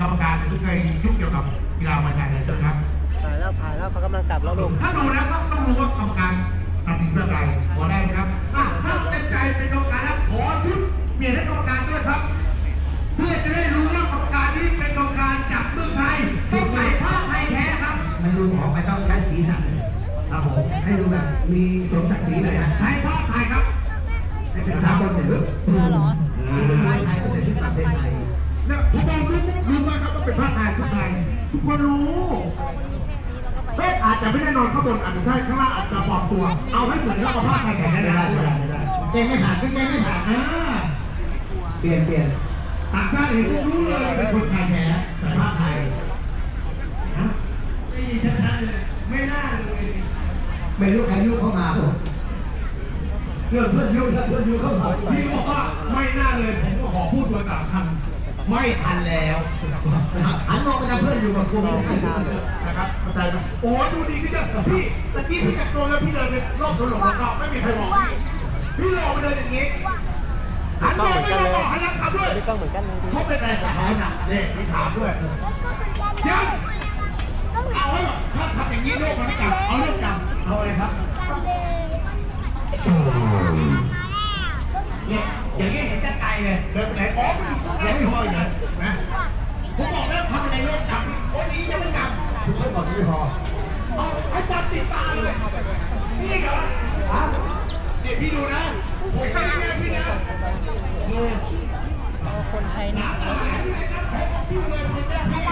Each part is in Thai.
กรรมการที่เคยยุ่งเกี่ยวกับกีฬามวยไทยเลยใช่ไหมครับผ่านแล้วผ่านแล้วเขากำลังกลับแล้วลูกถ้าดูแล้วต้องต้องรู้ว่ากรรมการตัดสินเรื่องอะไรพอได้ไหมครับอะถ้าเต็มใจเป็นกรรมการแล้วขอชุดเปลี่ยนให้กรรมการด้วยครับ เพื่อจะได้รู้ว่ากรรมการนี้เป็นกรรมการจากเมืองไทยต้องใส่ผ้าไทยแท้ครับ มันดูออกไปต้องใช้สีสันครับผมให้ดูแบบมีสมศักดิ์ศรีหน่อยนะใช้ผ้าไทยครับให้เป็นสากลเนี่ยเออเหรอไทยไทยก็เป็นที่ประเทศไทย เนี่ยทุกคนรู้รู้ไหมครับว่าเป็นผ้าไทยผ้ายทุกคนรู้เอ๊ะอาจจะไม่ได้นอนข้างบนอาจจะใช่ข้างล่างอาจจะปลอมตัว เอาให้เหมือนกับผ้าไทยแข็งได้ได้ด้ไม่ได้ไม่ได้เกไม่ผ่านก็เกณฑ์ไม่ผ่านอ่าเปลี่ยนเปลี่ยนต่างชาติเห็นรู้เลยเป็นคนไทยแท้แต่ผ้าไทยฮะนี่ชัดๆเลยไม่น่าเลยไม่รู้ใครยุเข้ามาผมเรื่องเพื่อนยุเพื่อนยุเข้ามาพี่บอกว่าไม่น่าเลยผมก็ขอพูดตัวสามคำ ไม่ทันแล้วหันมองไปทางเพื่อนอยู่กับกูไม่ได้นะครับเข้าใจไหมโอ้ยดูดีขึ้นเยอะพี่ตะกี้พี่จัดตัวแล้วพี่เดินไปรอบถนนรอบๆไม่มีใครมองพี่พี่รอไปเดินอย่างนี้หันมองไม่มองบอกหันหลังทำด้วยไม่ต้องเหมือนกันเลยดูเขาเป็นอะไรของเขาหนักเนี่ยพี่ถามด้วยยังเอาไว้ก่อนถ้าทำอย่างนี้โลกมันไม่กลับเอาเรื่องกลับเอาอะไรครับเนี่ยอย่างนี้เห็นจะไกลเลยเดินไปไหนอ๋อมันอยู่ตรงนั้น กลับทุกคนบอกไม่พอเอาให้จับติดตาเลย นี่เหรอฮะเนี่ยพี่ดูนะ ผมไม่ได้แน่พี่นะเนี่ยคนใช้หนักหายไปไหนนะผมบอกชื่อเลยคนแรกพี่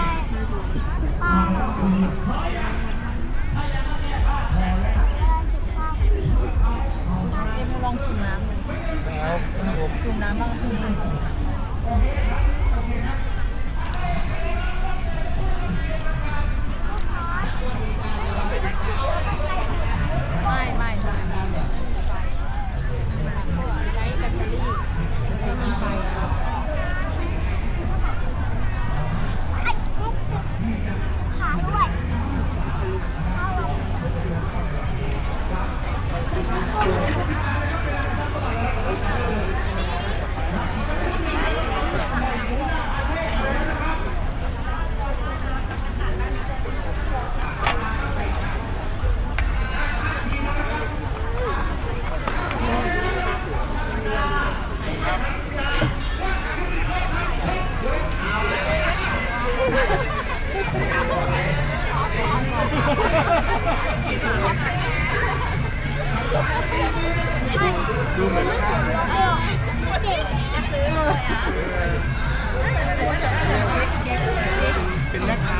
เอ็มลองจุ่มน้ำดูจุ่มน้ำบ้างจุ่มน้ำ ดูเหมือนเก่งจะซื้อเลยอ่ะเป็นแม่ค้า